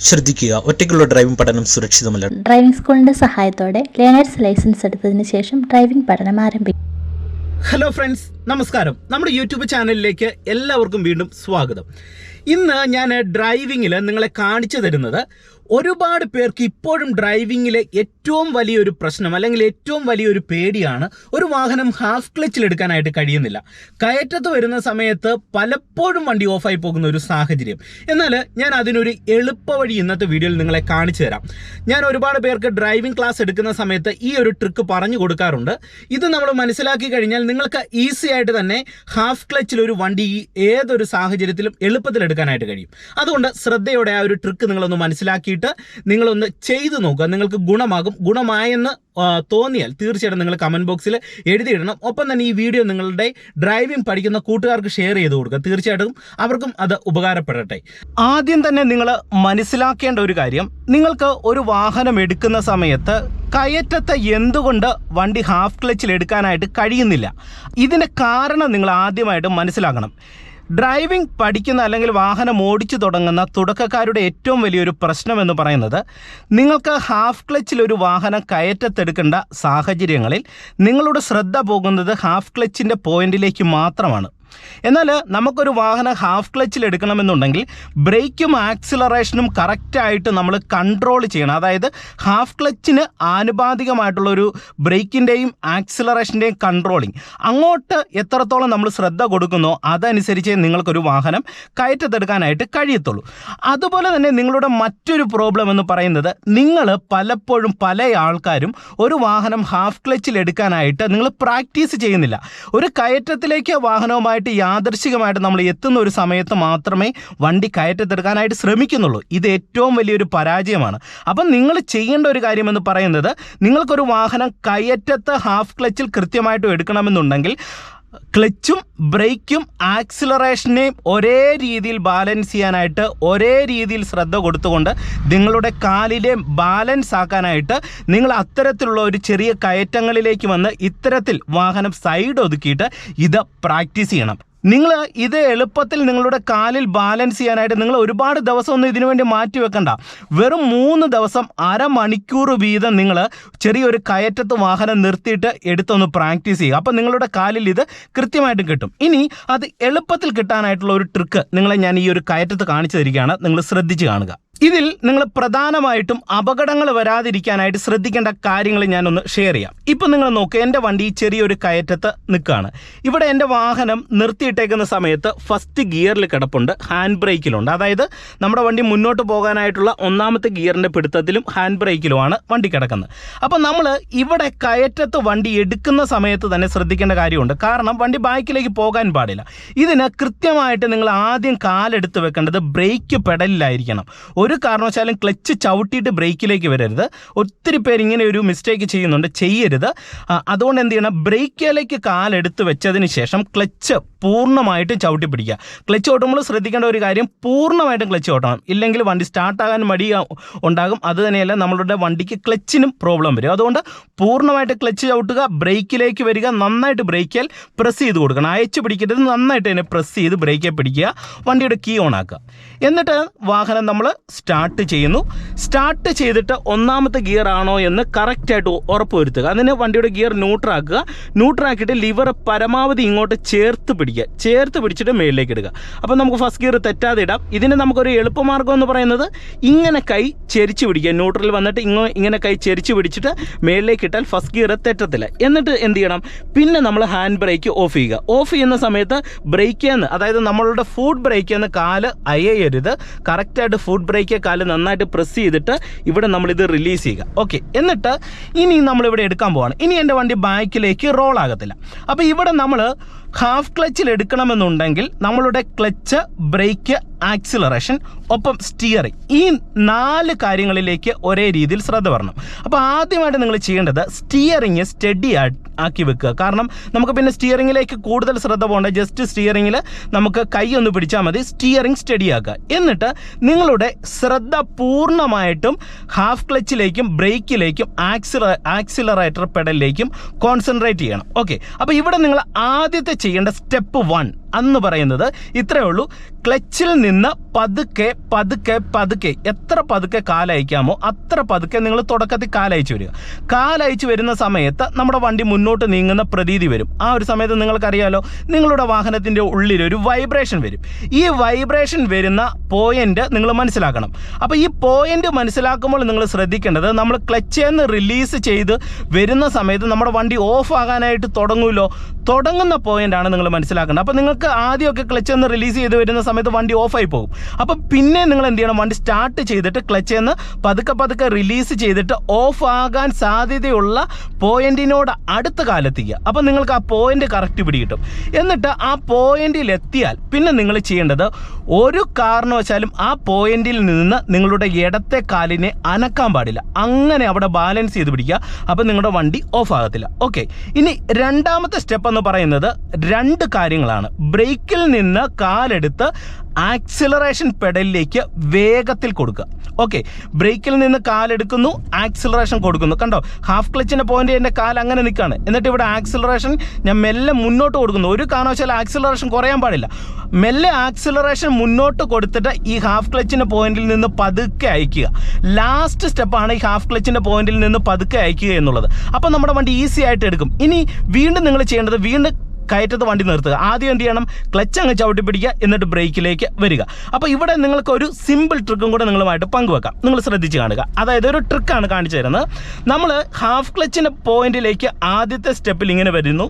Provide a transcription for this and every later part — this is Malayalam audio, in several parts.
ശ്രദ്ധിക്കുക. ഒറ്റയ്ക്കുള്ള ഡ്രൈവിംഗ് പഠനം സുരക്ഷിതമല്ല. ഡ്രൈവിംഗ് സ്കൂളിന്റെ സഹായത്തോടെ ലേണേഴ്സ് ലൈസൻസ് എടുത്തതിന് ശേഷം ഡ്രൈവിംഗ് പഠനം ആരംഭിക്കും ഹലോ ഫ്രണ്ട്സ് നമസ്കാരം. നമ്മുടെ യൂട്യൂബ് ചാനലിലേക്ക് എല്ലാവർക്കും വീണ്ടും സ്വാഗതം. ഇന്ന് ഞാൻ ഡ്രൈവിങ്ങിൽ നിങ്ങളെ കാണിച്ചു തരുന്നത് ഒരുപാട് പേർക്ക് ഇപ്പോഴും ഡ്രൈവിങ്ങിലെ ഏറ്റവും വലിയൊരു പ്രശ്നം അല്ലെങ്കിൽ ഏറ്റവും വലിയൊരു പേടിയാണ് ഒരു വാഹനം ഹാഫ് ക്ലച്ചിൽ എടുക്കാനായിട്ട് കഴിയുന്നില്ല. കയറ്റത്ത് വരുന്ന സമയത്ത് പലപ്പോഴും വണ്ടി ഓഫായി പോകുന്ന ഒരു സാഹചര്യം. എന്നാൽ ഞാൻ അതിനൊരു എളുപ്പവഴി ഇന്നത്തെ വീഡിയോയിൽ നിങ്ങളെ കാണിച്ചു തരാം. ഞാൻ ഒരുപാട് പേർക്ക് ഡ്രൈവിംഗ് ക്ലാസ് എടുക്കുന്ന സമയത്ത് ഈ ഒരു ട്രിക്ക് പറഞ്ഞു കൊടുക്കാറുണ്ട്. ഇത് നമ്മൾ മനസ്സിലാക്കി കഴിഞ്ഞാൽ നിങ്ങൾക്ക് ഈസി ആയിട്ട് തന്നെ ഹാഫ് ക്ലച്ചിൽ ഒരു വണ്ടി ഏതൊരു സാഹചര്യത്തിലും എളുപ്പത്തിൽ എടുക്കാനായിട്ട് കഴിയും. അതുകൊണ്ട് ശ്രദ്ധയോടെ ആ ഒരു ട്രിക്ക് നിങ്ങളൊന്ന് മനസ്സിലാക്കിയിട്ട് നിങ്ങളൊന്ന് ചെയ്തു നോക്കുക. നിങ്ങൾക്ക് ഗുണമാകും. ഗുണമായെന്ന് തോന്നിയാൽ തീർച്ചയായിട്ടും നിങ്ങൾ കമന്റ് ബോക്സിൽ എഴുതിയിടണം. ഒപ്പം തന്നെ ഈ വീഡിയോ നിങ്ങളുടെ ഡ്രൈവിംഗ് പഠിക്കുന്ന കൂട്ടുകാർക്ക് ഷെയർ ചെയ്ത് കൊടുക്കുക. തീർച്ചയായിട്ടും അവർക്കും അത് ഉപകാരപ്പെടട്ടെ. ആദ്യം തന്നെ നിങ്ങൾ മനസ്സിലാക്കേണ്ട ഒരു കാര്യം. നിങ്ങൾക്ക് ഒരു വാഹനം എടുക്കുന്ന സമയത്ത് കയറ്റത്ത് എന്തുകൊണ്ട് വണ്ടി ഹാഫ് ക്ലച്ചിൽ എടുക്കാനായിട്ട് കഴിയുന്നില്ല? ഇതിന് കാരണം നിങ്ങൾ ആദ്യമായിട്ട് മനസ്സിലാക്കണം. ഡ്രൈവിംഗ് പഠിക്കുന്ന അല്ലെങ്കിൽ വാഹനം ഓടിച്ചു തുടങ്ങുന്ന തുടക്കക്കാരുടെ ഏറ്റവും വലിയൊരു പ്രശ്നം എന്ന് പറയുന്നത് നിങ്ങൾക്ക് ഹാഫ് ക്ലച്ചിൽ ഒരു വാഹനം കയറ്റത്തെടുക്കേണ്ട സാഹചര്യങ്ങളിൽ നിങ്ങളുടെ ശ്രദ്ധ പോകുന്നത് ഹാഫ് ക്ലച്ചിന്റെ പോയിന്റിലേക്ക് മാത്രമാണ്. എന്നാൽ നമുക്കൊരു വാഹനം ഹാഫ് ക്ലച്ചിൽ എടുക്കണമെന്നുണ്ടെങ്കിൽ ബ്രേക്കും ആക്സിലറേഷനും കറക്റ്റായിട്ട് നമ്മൾ കൺട്രോൾ ചെയ്യണം. അതായത് ഹാഫ് ക്ലച്ചിന് ആനുപാതികമായിട്ടുള്ളൊരു ബ്രേക്കിന്റെയും ആക്സിലറേഷന്റെയും കൺട്രോളിങ് അങ്ങോട്ട് എത്രത്തോളം നമ്മൾ ശ്രദ്ധ കൊടുക്കുന്നോ അതനുസരിച്ച് നിങ്ങൾക്കൊരു വാഹനം കയറ്റത്തെടുക്കാനായിട്ട് കഴിയത്തുള്ളൂ. അതുപോലെ തന്നെ നിങ്ങളുടെ മറ്റൊരു പ്രോബ്ലം എന്ന് പറയുന്നത് നിങ്ങൾ പലപ്പോഴും പല ആൾക്കാരും ഒരു വാഹനം ഹാഫ് ക്ലച്ചിൽ എടുക്കാനായിട്ട് നിങ്ങൾ പ്രാക്ടീസ് ചെയ്യുന്നില്ല. ഒരു കയറ്റത്തിലേക്ക് വാഹനവുമായിട്ട് യാദർശികമായിട്ട് നമ്മൾ എത്തുന്ന ഒരു സമയത്ത് മാത്രമേ വണ്ടി കയറ്റത്തെടുക്കാനായിട്ട് ശ്രമിക്കുന്നുള്ളൂ. ഇത് ഏറ്റവും വലിയൊരു പരാജയമാണ്. അപ്പം നിങ്ങൾ ചെയ്യേണ്ട ഒരു കാര്യം എന്ന് പറയുന്നത് നിങ്ങൾക്കൊരു വാഹനം കയറ്റത്ത് ഹാഫ് ക്ലച്ചിൽ കൃത്യമായിട്ട് എടുക്കണമെന്നുണ്ടെങ്കിൽ ക്ലച്ചും ബ്രേക്കും ആക്സിലറേഷനെയും ഒരേ രീതിയിൽ ബാലൻസ് ചെയ്യാനായിട്ട് ഒരേ രീതിയിൽ ശ്രദ്ധ കൊടുത്തുകൊണ്ട് നിങ്ങളുടെ കാലിലെ ബാലൻസ് ആക്കാനായിട്ട് നിങ്ങൾ അത്തരത്തിലുള്ള ഒരു ചെറിയ കയറ്റങ്ങളിലേക്ക് വന്ന് ഇത്തരത്തിൽ വാഹനം സൈഡ് ഒതുക്കിയിട്ട് ഇത് പ്രാക്ടീസ് ചെയ്യണം. നിങ്ങൾ ഇത് എളുപ്പത്തിൽ നിങ്ങളുടെ കാലിൽ ബാലൻസ് ചെയ്യാനായിട്ട് നിങ്ങൾ ഒരുപാട് ദിവസമൊന്നും ഇതിനു വേണ്ടി മാറ്റി വെക്കണ്ട. വെറും മൂന്ന് ദിവസം അരമണിക്കൂർ വീതം നിങ്ങൾ ചെറിയൊരു കയറ്റത്ത് വാഹനം നിർത്തിയിട്ട് എടുത്തൊന്ന് പ്രാക്ടീസ് ചെയ്യുക. അപ്പം നിങ്ങളുടെ കാലിൽ ഇത് കൃത്യമായിട്ടും കിട്ടും. ഇനി അത് എളുപ്പത്തിൽ കിട്ടാനായിട്ടുള്ള ഒരു ട്രിക്ക് നിങ്ങളെ ഞാൻ ഈ ഒരു കയറ്റത്ത് കാണിച്ചു തരികയാണ്. നിങ്ങൾ ശ്രദ്ധിച്ച് കാണുക. ഇതിൽ നിങ്ങൾ പ്രധാനമായിട്ടും അപകടങ്ങൾ വരാതിരിക്കാനായിട്ട് ശ്രദ്ധിക്കേണ്ട കാര്യങ്ങൾ ഞാനൊന്ന് ഷെയർ ചെയ്യാം. ഇപ്പം നിങ്ങൾ നോക്കുക എന്റെ വണ്ടി ചെറിയൊരു കയറ്റത്ത് നിൽക്കുകയാണ്. ഇവിടെ എന്റെ വാഹനം നിർത്തിയിട്ടേക്കുന്ന സമയത്ത് ഫസ്റ്റ് ഗിയറിൽ കിടപ്പുണ്ട് ഹാൻഡ് ബ്രേക്കിലുണ്ട് അതായത് നമ്മുടെ വണ്ടി മുന്നോട്ട് പോകാനായിട്ടുള്ള ഒന്നാമത്തെ ഗിയറിന്റെ പിടുത്തത്തിലും ഹാൻഡ് ബ്രേക്കിലുമാണ് വണ്ടി കിടക്കുന്നത്. അപ്പം നമ്മൾ ഇവിടെ കയറ്റത്ത് വണ്ടി എടുക്കുന്ന സമയത്ത് തന്നെ ശ്രദ്ധിക്കേണ്ട കാര്യമുണ്ട്. കാരണം വണ്ടി ബാക്കിലേക്ക് പോകാൻ പാടില്ല. ഇതിന് കൃത്യമായിട്ട് നിങ്ങൾ ആദ്യം കാലെടുത്ത് വെക്കേണ്ടത് ബ്രേക്ക് പെടലിലായിരിക്കണം ഒരു കാരണവശാലും ക്ലച്ച് ചവിട്ടിയിട്ട് ബ്രേക്കിലേക്ക് വരരുത്. ഒത്തിരി പേര് ഇങ്ങനെ ഒരു മിസ്റ്റേക്ക് ചെയ്യുന്നുണ്ട് ചെയ്യരുത്. അതുകൊണ്ട് എന്ത് ചെയ്യണം? ബ്രേക്കിലേക്ക് കാലെടുത്ത് വെച്ചതിന് ശേഷം ക്ലച്ച് പൂർണമായിട്ടും ചവിട്ടി പിടിക്കുക ക്ലച്ച് ഓട്ടുമ്പോൾ ശ്രദ്ധിക്കേണ്ട ഒരു കാര്യം പൂർണമായിട്ടും ക്ലച്ച് ഓട്ടണം. ഇല്ലെങ്കിൽ വണ്ടി സ്റ്റാർട്ടാകാൻ മടി ഉണ്ടാകും. അത് തന്നെയല്ല നമ്മളുടെ വണ്ടിക്ക് ക്ലച്ചിനും പ്രോബ്ലം വരും. അതുകൊണ്ട് പൂർണമായിട്ട് ക്ലച്ച് ചവിട്ടുക ബ്രേക്കിലേക്ക് വരിക നന്നായിട്ട് ബ്രേക്കിൽ പ്രസ് ചെയ്ത് കൊടുക്കണം. അയച്ചു പിടിക്കരുത് നന്നായിട്ട് തന്നെ പ്രസ് ചെയ്ത് ബ്രേക്കെ പിടിക്കുക വണ്ടിയുടെ കീ ഓൺ ആക്കുക. എന്നിട്ട് വാഹനം നമ്മൾ സ്റ്റാർട്ട് ചെയ്യുന്നു. സ്റ്റാർട്ട് ചെയ്തിട്ട് ഒന്നാമത്തെ ഗിയർ ആണോ എന്ന് കറക്റ്റായിട്ട് ഉറപ്പ് വരുത്തുക അതിന് വണ്ടിയുടെ ഗിയർ ന്യൂട്രാക്കുക. ന്യൂട്രാക്കിയിട്ട് ലിവർ പരമാവധി ഇങ്ങോട്ട് ചേർത്ത് പിടിക്കുക. ചേർത്ത് പിടിച്ചിട്ട് മേളിലേക്ക് ഇടുക. അപ്പോൾ നമുക്ക് ഫസ്റ്റ് ഗിയർ തെറ്റാതെ ഇടാം. ഇതിന് നമുക്കൊരു എളുപ്പമാർഗം എന്ന് പറയുന്നത് ഇങ്ങനെ കൈ ചെരിച്ച് പിടിക്കുക. ന്യൂട്രൽ വന്നിട്ട് ഇങ്ങോ ഇങ്ങനെ കൈ ചെരിച്ച് പിടിച്ചിട്ട് മേളിലേക്ക് ഇട്ടാൽ ഫസ്റ്റ് ഗിയർ തെറ്റത്തില്ല. എന്നിട്ട് എന്ത് ചെയ്യണം? പിന്നെ നമ്മൾ ഹാൻഡ് ബ്രേക്ക് ഓഫ് ചെയ്യുക. ഓഫ് ചെയ്യുന്ന സമയത്ത് ബ്രേക്ക് എന്ന് അതായത് നമ്മളുടെ ഫുഡ് ബ്രേക്ക് എന്ന് കാൽ അയയരുത്. കറക്റ്റായിട്ട് ഫുഡ് ബ്രേക്ക് കാൽ നന്നായിട്ട് പ്രസ് ചെയ്തിട്ട് ഇവിടെ നമ്മളിത് റിലീസ് ചെയ്യുക. ഓക്കെ എന്നിട്ട് ഇനി നമ്മളിവിടെ എടുക്കാൻ പോവാണ്. ഇനി എന്റെ വണ്ടി ബാക്കിലേക്ക് റോൾ ആകത്തില്ല. അപ്പോൾ ഇവിടെ നമ്മൾ ഹാഫ് ക്ലച്ചിൽ എടുക്കണമെന്നുണ്ടെങ്കിൽ നമ്മളുടെ ക്ലച്ച് ബ്രേക്ക് ആക്സിലറേഷൻ ഒപ്പം സ്റ്റിയറിംഗ്. ഈ നാല് കാര്യങ്ങളിലേക്ക് ഒരേ രീതിയിൽ ശ്രദ്ധ വരണം. അപ്പോൾ ആദ്യമായിട്ട് നിങ്ങൾ ചെയ്യേണ്ടത് സ്റ്റിയറിങ് സ്റ്റഡി ആക്കി വെക്കുക. കാരണം നമുക്ക് പിന്നെ സ്റ്റിയറിങ്ങിലേക്ക് കൂടുതൽ ശ്രദ്ധ പോകേണ്ട. ജസ്റ്റ് സ്റ്റിയറിങ്ങിൽ നമുക്ക് കൈ ഒന്ന് പിടിച്ചാൽ മതി. സ്റ്റിയറിംഗ് സ്റ്റഡി ആക്കുക. എന്നിട്ട് നിങ്ങളുടെ ശ്രദ്ധ പൂർണമായിട്ടും ഹാഫ് ക്ലച്ചിലേക്കും ബ്രേക്കിലേക്കും ആക്സില ആക്സിലറേറ്റർ പെഡലിലേക്കും കോൺസെൻട്രേറ്റ് ചെയ്യണം. ഓക്കെ. അപ്പോൾ ഇവിടെ നിങ്ങൾ ആദ്യത്തെ ചെയ്യേണ്ട സ്റ്റെപ്പ് വൺ. അന്ന് പറയുന്നത് ഇത്രയേ ഉള്ളൂ. ക്ലച്ചിൽ നിന്ന് പതുക്കെ പതുക്കെ പതുക്കെ എത്ര പതുക്കെ കാലയക്കാമോ അത്ര പതുക്കെ നിങ്ങൾ തുടക്കത്തിൽ കാലയച്ചു വരിക. കാലയച്ചു വരുന്ന സമയത്ത് നമ്മുടെ വണ്ടി മുന്നോട്ട് നീങ്ങുന്ന പ്രതീതി വരും. ആ ഒരു സമയത്ത് നിങ്ങൾക്കറിയാലോ നിങ്ങളുടെ വാഹനത്തിന്റെ ഉള്ളിൽ ഒരു വൈബ്രേഷൻ വരും. ഈ വൈബ്രേഷൻ വരുന്ന പോയിന്റ് നിങ്ങൾ മനസ്സിലാക്കണം. അപ്പോൾ ഈ പോയിന്റ് മനസ്സിലാക്കുമ്പോൾ നിങ്ങൾ ശ്രദ്ധിക്കേണ്ടത് നമ്മൾ ക്ലച്ചിൽ നിന്ന് റിലീസ് ചെയ്ത് വരുന്ന സമയത്ത് നമ്മുടെ വണ്ടി ഓഫ് ആകാനായിട്ട് തുടങ്ങുമല്ലോ. തുടങ്ങുന്ന പോയിന്റാണ് നിങ്ങൾ മനസ്സിലാക്കേണ്ടത്. അപ്പോൾ നിങ്ങൾക്ക് ആദ്യമൊക്കെ ക്ലച്ച് ഒന്ന് റിലീസ് ചെയ്ത് വരുന്ന സമയത്ത് വണ്ടി ഓഫായി പോകും. അപ്പം പിന്നെ നിങ്ങൾ എന്ത് ചെയ്യണം? വണ്ടി സ്റ്റാർട്ട് ചെയ്തിട്ട് ക്ലച്ച് എന്ന് പതുക്കെ പതുക്കെ റിലീസ് ചെയ്തിട്ട് ഓഫ് ആകാൻ സാധ്യതയുള്ള പോയിന്റിനോട് അടുത്ത കാലത്തേക്ക് അപ്പം നിങ്ങൾക്ക് ആ പോയിന്റ് കറക്റ്റ് പിടികിട്ടും. എന്നിട്ട് ആ പോയിന്റിൽ എത്തിയാൽ പിന്നെ നിങ്ങൾ ചെയ്യേണ്ടത് ഒരു കാരണവശാലും ആ പോയിന്റിൽ നിന്ന് നിങ്ങളുടെ ഇടത്തെ കാലിനെ അനക്കാൻ പാടില്ല. അങ്ങനെ അവിടെ ബാലൻസ് ചെയ്ത് പിടിക്കുക. അപ്പം നിങ്ങളുടെ വണ്ടി ഓഫ് ആകത്തില്ല. ഓക്കെ ഇനി രണ്ടാമത്തെ സ്റ്റെപ്പ് എന്ന് പറയുന്നത് രണ്ട് കാര്യങ്ങളാണ്. ബ്രേക്കിൽ നിന്ന് കാലെടുത്ത് ആക്സിലറേഷൻ പെഡലിലേക്ക് വേഗത്തിൽ കൊടുക്കുക. ഓക്കെ ബ്രേക്കിൽ നിന്ന് കാലെടുക്കുന്നു ആക്സിലറേഷൻ കൊടുക്കുന്നു. കണ്ടോ ഹാഫ് ക്ലച്ചിന്റെ പോയിന്റ് എന്റെ കാൽ അങ്ങനെ നിൽക്കുകയാണ് എന്നിട്ട് ഇവിടെ ആക്സിലറേഷൻ ഞാൻ മെല്ലെ മുന്നോട്ട് കൊടുക്കുന്നു. ഒരു കാരണവശാൽ ആക്സിലറേഷൻ കുറയാൻ പാടില്ല. മെല്ലെ ആക്സിലറേഷൻ മുന്നോട്ട് കൊടുത്തിട്ട് ഈ ഹാഫ് ക്ലച്ചിന്റെ പോയിന്റിൽ നിന്ന് പതുക്കെ അയക്കുക. ലാസ്റ്റ് സ്റ്റെപ്പാണ് ഈ ഹാഫ് ക്ലച്ചിന്റെ പോയിന്റിൽ നിന്ന് പതുക്കെ അയക്കുക എന്നുള്ളത്. അപ്പോൾ നമ്മുടെ വണ്ടി ഈസി ആയിട്ട് എടുക്കും. ഇനി വീണ്ടും നിങ്ങൾ ചെയ്യേണ്ടത് വീണ്ടും കയറ്റത്ത് വണ്ടി നിർത്തുക. ആദ്യം എന്ത് ചെയ്യണം? ക്ലച്ച് അങ്ങ് ചവിട്ടി പിടിക്കുക എന്നിട്ട് ബ്രേക്കിലേക്ക് വരിക. അപ്പോൾ ഇവിടെ നിങ്ങൾക്ക് ഒരു സിമ്പിൾ ട്രിക്കും കൂടെ നിങ്ങളുമായിട്ട് പങ്കുവെക്കാം. നിങ്ങൾ ശ്രദ്ധിച്ച് കാണുക. അതായത് ഒരു ട്രിക്കാണ് കാണിച്ചു തരുന്നത്. നമ്മൾ ഹാഫ് ക്ലച്ചിന്റെ പോയിന്റിലേക്ക് ആദ്യത്തെ സ്റ്റെപ്പിൽ ഇങ്ങനെ വരുന്നു.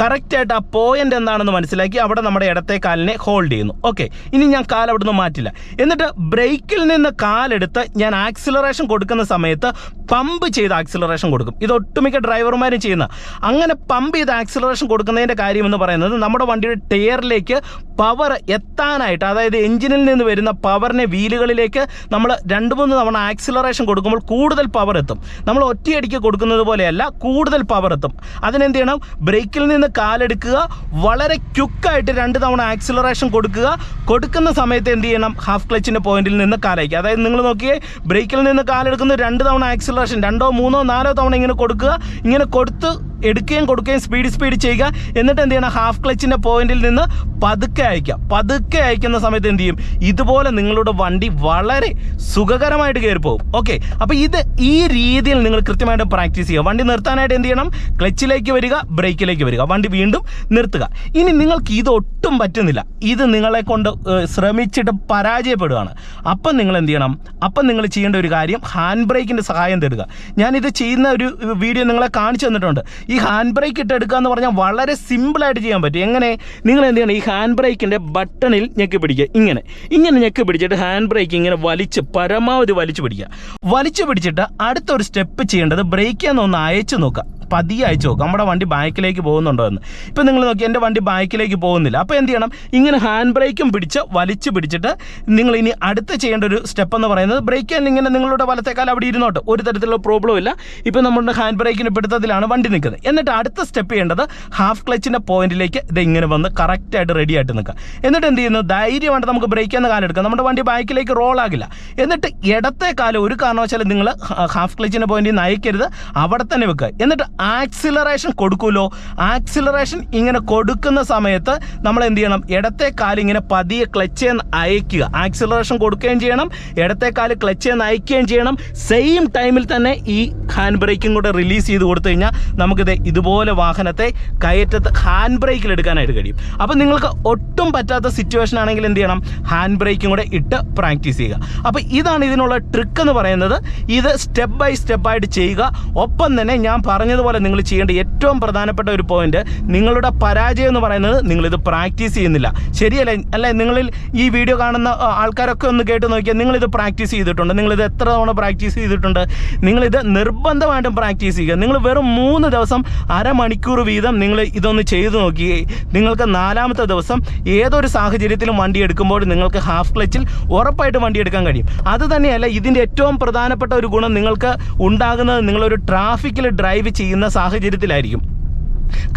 കറക്റ്റായിട്ട് ആ പോയിന്റ് എന്താണെന്ന് മനസ്സിലാക്കി അവിടെ നമ്മുടെ ഇടത്തെ കാലിനെ ഹോൾഡ് ചെയ്യുന്നു. ഓക്കെ ഇനി ഞാൻ കാൽ അവിടെ നിന്ന് മാറ്റില്ല. എന്നിട്ട് ബ്രേക്കിൽ നിന്ന് കാലെടുത്ത് ഞാൻ ആക്സിലറേഷൻ കൊടുക്കുന്ന സമയത്ത് പമ്പ് ചെയ്ത് ആക്സിലറേഷൻ കൊടുക്കും. ഇത് ഒട്ടുമിക്ക ഡ്രൈവർമാരും ചെയ്യുന്ന. അങ്ങനെ പമ്പ് ചെയ്ത് ആക്സിലറേഷൻ കൊടുക്കുന്നതിന്റെ കാര്യം എന്ന് പറയുന്നത് നമ്മുടെ വണ്ടിയുടെ ടയറിലേക്ക് പവർ എത്താനായിട്ട് അതായത് എഞ്ചിനിൽ നിന്ന് വരുന്ന പവറിനെ വീലുകളിലേക്ക് നമ്മൾ രണ്ട് മൂന്ന് തവണ ആക്സിലറേഷൻ കൊടുക്കുമ്പോൾ കൂടുതൽ പവർ എത്തും. നമ്മൾ ഒറ്റയടിക്ക് കൊടുക്കുന്നത് പോലെയല്ല കൂടുതൽ പവർ എത്തും. അതിനെന്ത് ചെയ്യണം? ബ്രേക്കിൽ നിന്ന് കാലെടുക്കുക വളരെ ക്യുക്കായിട്ട് രണ്ട് തവണ ആക്സിലറേഷൻ കൊടുക്കുക. കൊടുക്കുന്ന സമയത്ത് എന്ത് ചെയ്യണം? ഹാഫ് ക്ലച്ചിന്റെ പോയിന്റിൽ നിന്ന് കാലയ്ക്കുക. അതായത് നിങ്ങൾ നോക്കിയേ ബ്രേക്കിൽ നിന്ന് കാലെടുക്കുന്നത് രണ്ട് തവണ ആക്സിലറേഷൻ രണ്ടോ മൂന്നോ നാലോ തവണ ഇങ്ങനെ കൊടുക്കുക. ഇങ്ങനെ കൊടുത്ത് എടുക്കുകയും കൊടുക്കുകയും സ്പീഡ് സ്പീഡ് ചെയ്യുക. എന്നിട്ട് എന്ത് ചെയ്യണം? ഹാഫ് ക്ലച്ചിന്റെ പോയിന്റിൽ നിന്ന് പതുക്കെ അയക്കുക പതുക്കെ അയക്കുന്ന സമയത്ത് എന്ത് ചെയ്യും? ഇതുപോലെ നിങ്ങളുടെ വണ്ടി വളരെ സുഖകരമായിട്ട് പോകും ഓക്കെ അപ്പോൾ ഇത് ഈ രീതിയിൽ നിങ്ങൾ കൃത്യമായിട്ട് പ്രാക്ടീസ് ചെയ്യുക. വണ്ടി നിർത്താനായിട്ട് എന്ത് ചെയ്യണം? ക്ലച്ചിലേക്ക് വരിക ബ്രേക്കിലേക്ക് വരിക. വണ്ടി വീണ്ടും നിർത്തുക. ഇനി നിങ്ങൾക്ക് ഇത് ഒട്ടും പറ്റുന്നില്ല. ഇത് നിങ്ങളെ കൊണ്ട് ശ്രമിച്ചിട്ട് പരാജയപ്പെടുകയാണ്. അപ്പം നിങ്ങൾ എന്ത് ചെയ്യണം? അപ്പം നിങ്ങൾ ചെയ്യേണ്ട ഒരു കാര്യം ഹാൻഡ് ബ്രേക്കിന്റെ സഹായം തേടുക. ഞാനിത് ചെയ്യുന്ന ഒരു വീഡിയോ നിങ്ങളെ കാണിച്ചു തന്നിട്ടുണ്ട്. ഹാൻഡ് ബ്രേക്ക് ഇട്ട് എടുക്കുക എന്ന് പറഞ്ഞാൽ വളരെ സിമ്പിളായിട്ട് ചെയ്യാൻ പറ്റും. എങ്ങനെ? നിങ്ങൾ എന്ത് ചെയ്യണം? ഈ ഹാൻഡ് ബ്രേക്കിന്റെ ബട്ടണിൽ ഞെക്കി പിടിക്കുക. ഇങ്ങനെ. ഇങ്ങനെ ഞെക്കി പിടിച്ചിട്ട് ഹാൻഡ് ബ്രേക്ക് ഇങ്ങനെ വലിച്ച് പരമാവധി വലിച്ചു പിടിക്കുക. വലിച്ചു പിടിച്ചിട്ട് അടുത്തൊരു സ്റ്റെപ്പ് ചെയ്യേണ്ടത് ബ്രേക്കിൽ നിന്ന് ഒന്ന് അയച്ചു നോക്കുക. പതിയെ അയച്ചു നോക്കും. നമ്മുടെ വണ്ടി ബാക്കിലേക്ക് പോകുന്നുണ്ടോ എന്ന്. ഇപ്പം നിങ്ങൾ നോക്കി എന്റെ വണ്ടി ബാക്കിലേക്ക് പോകുന്നില്ല. അപ്പോൾ എന്ത് ചെയ്യണം? ഇങ്ങനെ ഹാൻഡ് ബ്രേക്കും പിടിച്ച് വലിച്ചു പിടിച്ചിട്ട് നിങ്ങൾ ഇനി അടുത്ത് ചെയ്യേണ്ട ഒരു സ്റ്റെപ്പ് എന്ന് പറയുന്നത് ബ്രേക്ക് ഇങ്ങനെ നിങ്ങളുടെ വലത്തേക്കാൽ അവിടെ ഇരുന്നോട്ടെ. ഒരു തരത്തിലുള്ള പ്രോബ്ലം ഇല്ല. ഇപ്പം നമ്മുടെ ഹാൻഡ് ബ്രേക്കിന് പിടുത്തത്തിലാണ് വണ്ടി നിൽക്കുന്നത്. എന്നിട്ട് അടുത്ത സ്റ്റെപ്പ് ചെയ്യേണ്ടത് ഹാഫ് ക്ലച്ചിന്റെ പോയിന്റിലേക്ക് ഇത് ഇങ്ങനെ വന്ന് കറക്റ്റായിട്ട് റെഡി ആയിട്ട് നിൽക്കുക. എന്നിട്ട് എന്ത് ചെയ്യുന്നു? ധൈര്യമായിട്ട് നമുക്ക് ബ്രേക്ക് എന്ന കാലം എടുക്കാം. നമ്മുടെ വണ്ടി ബാക്കിലേക്ക് റോൾ ആകില്ല. എന്നിട്ട് ഇടത്തെ കാലം ഒരു കാരണവശാലും നിങ്ങൾ ഹാഫ് ക്ലച്ചിന്റെ പോയിന്റിൽ നിന്ന് അയക്കരുത്. അവിടെ തന്നെ വെക്കുക. എന്നിട്ട് ആക്സിലറേഷൻ കൊടുക്കുമല്ലോ ആക്സിലറേഷൻ ഇങ്ങനെ കൊടുക്കുന്ന സമയത്ത് നമ്മൾ എന്ത് ചെയ്യണം? ഇടത്തെ കാൽ ഇങ്ങനെ പതിയെ ക്ലച്ച് നിന്ന് അയക്കുക ആക്സിലറേഷൻ കൊടുക്കുകയും ചെയ്യണം. ഇടത്തെ കാൽ ക്ലച്ച് നിന്ന് അയക്കുകയും ചെയ്യണം. സെയിം ടൈമിൽ തന്നെ ഈ ഹാൻഡ് ബ്രേക്കും കൂടെ റിലീസ് ചെയ്ത് കൊടുത്തു കഴിഞ്ഞാൽ നമുക്കിത് ഇതുപോലെ വാഹനത്തെ കയറ്റത്ത് ഹാൻഡ് ബ്രേക്കിൽ എടുക്കാനായിട്ട് കഴിയും. അപ്പോൾ നിങ്ങൾക്ക് ഒട്ടും പറ്റാത്ത സിറ്റുവേഷൻ ആണെങ്കിൽ എന്ത് ചെയ്യണം? ഹാൻഡ് ബ്രേക്കും കൂടെ ഇട്ട് പ്രാക്ടീസ് ചെയ്യുക. അപ്പോൾ ഇതാണ് ഇതിനുള്ള ട്രിക്ക് എന്ന് പറയുന്നത്. ഇത് സ്റ്റെപ്പ് ബൈ സ്റ്റെപ്പായിട്ട് ചെയ്യുക. ഒപ്പം തന്നെ ഞാൻ പറഞ്ഞതുപോലെ നിങ്ങൾ ചെയ്യേണ്ട ഏറ്റവും പ്രധാനപ്പെട്ട ഒരു പോയിന്റ് നിങ്ങളുടെ പരാജയം എന്ന് പറയുന്നത് നിങ്ങളിത് പ്രാക്ടീസ് ചെയ്യുന്നില്ല. ശരിയല്ലേ? അല്ലെ? നിങ്ങളിൽ ഈ വീഡിയോ കാണുന്ന ആൾക്കാരൊക്കെ ഒന്ന് കേട്ട് നോക്കിയാൽ നിങ്ങളിത് പ്രാക്ടീസ് ചെയ്തിട്ടുണ്ട്. നിങ്ങളിത് എത്ര തവണ പ്രാക്ടീസ് ചെയ്തിട്ടുണ്ട്? നിങ്ങളിത് നിർബന്ധമായിട്ടും പ്രാക്ടീസ് ചെയ്യുക. നിങ്ങൾ വെറും മൂന്ന് ദിവസം അരമണിക്കൂർ വീതം നിങ്ങൾ ഇതൊന്ന് ചെയ്തു നോക്കി. നിങ്ങൾക്ക് നാലാമത്തെ ദിവസം ഏതൊരു സാഹചര്യത്തിലും വണ്ടി എടുക്കുമ്പോൾ നിങ്ങൾക്ക് ഹാഫ് ക്ലച്ചിൽ ഉറപ്പായിട്ട് വണ്ടി എടുക്കാൻ കഴിയും. അത് തന്നെയല്ല ഇതിന്റെ ഏറ്റവും പ്രധാനപ്പെട്ട ഒരു ഗുണം നിങ്ങൾക്ക് ഉണ്ടാകുന്നത് നിങ്ങളൊരു ട്രാഫിക്കിൽ ഡ്രൈവ് ചെയ്യുന്ന സാഹചര്യത്തിലായിരിക്കും.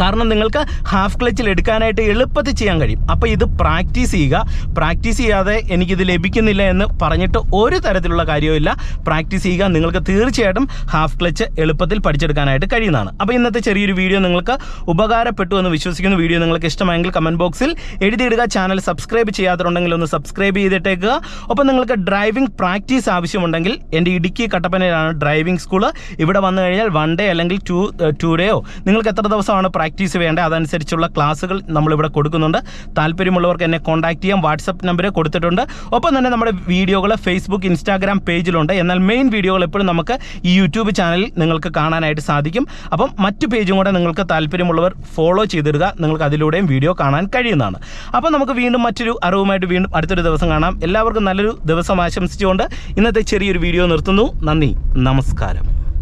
കാരണം നിങ്ങൾക്ക് ഹാഫ് ക്ലച്ചിൽ എടുക്കാനായിട്ട് എളുപ്പത്തിൽ ചെയ്യാൻ കഴിയും. അപ്പോൾ ഇത് പ്രാക്ടീസ് ചെയ്യുക. പ്രാക്ടീസ് ചെയ്യാതെ എനിക്കിത് ലഭിക്കുന്നില്ല എന്ന് പറഞ്ഞിട്ട് ഒരു തരത്തിലുള്ള കാര്യവുമില്ല പ്രാക്ടീസ് ചെയ്യുക നിങ്ങൾക്ക് തീർച്ചയായിട്ടും ഹാഫ് ക്ലച്ച് എളുപ്പത്തിൽ പഠിച്ചെടുക്കാനായിട്ട് കഴിയുന്നതാണ്. അപ്പോൾ ഇന്നത്തെ ചെറിയൊരു വീഡിയോ നിങ്ങൾക്ക് ഉപകാരപ്പെട്ടു എന്ന് വിശ്വസിക്കുന്നു. വീഡിയോ നിങ്ങൾക്ക് ഇഷ്ടമായെങ്കിൽ കമന്റ് ബോക്സിൽ എഴുതിയിടുക. ചാനൽ സബ്സ്ക്രൈബ് ചെയ്യാത്തതുണ്ടെങ്കിൽ ഒന്ന് സബ്സ്ക്രൈബ് ചെയ്തിട്ടേക്കുക ഒപ്പം നിങ്ങൾക്ക് ഡ്രൈവിംഗ് പ്രാക്ടീസ് ആവശ്യമുണ്ടെങ്കിൽ എന്റെ ഇടുക്കി കട്ടപ്പനയിലാണ് ഡ്രൈവിംഗ് സ്കൂൾ ഇവിടെ വന്നു കഴിഞ്ഞാൽ വൺ ഡേ അല്ലെങ്കിൽ ടു ടു ഡേയോ നിങ്ങൾക്ക് എത്ര ദിവസമാണ് പ്രാക്ടീസ് വേണ്ടത് അതനുസരിച്ചുള്ള ക്ലാസ്സുകൾ നമ്മളിവിടെ കൊടുക്കുന്നുണ്ട്. താല്പര്യമുള്ളവർക്ക് എന്നെ കോൺടാക്ട് ചെയ്യാം. വാട്സപ്പ് നമ്പർ കൊടുത്തിട്ടുണ്ട്. ഒപ്പം തന്നെ നമ്മുടെ വീഡിയോകൾ ഫേസ്ബുക്ക് ഇൻസ്റ്റാഗ്രാം പേജിലുണ്ട്. എന്നാൽ മെയിൻ വീഡിയോകൾ എപ്പോഴും നമുക്ക് ഈ യൂട്യൂബ് ചാനലിൽ നിങ്ങൾക്ക് കാണാനായിട്ട് സാധിക്കും. അപ്പം മറ്റു പേജും കൂടെ നിങ്ങൾക്ക് താല്പര്യമുള്ളവർ ഫോളോ ചെയ്തിടുക. നിങ്ങൾക്ക് അതിലൂടെയും വീഡിയോ കാണാൻ കഴിയുന്നതാണ്. അപ്പോൾ നമുക്ക് വീണ്ടും മറ്റൊരു അറിവുമായിട്ട് വീണ്ടും അടുത്തൊരു ദിവസം കാണാം. എല്ലാവർക്കും നല്ലൊരു ദിവസം ആശംസിച്ചുകൊണ്ട് ഇന്നത്തെ ചെറിയൊരു വീഡിയോ നിർത്തുന്നു. നന്ദി. നമസ്കാരം.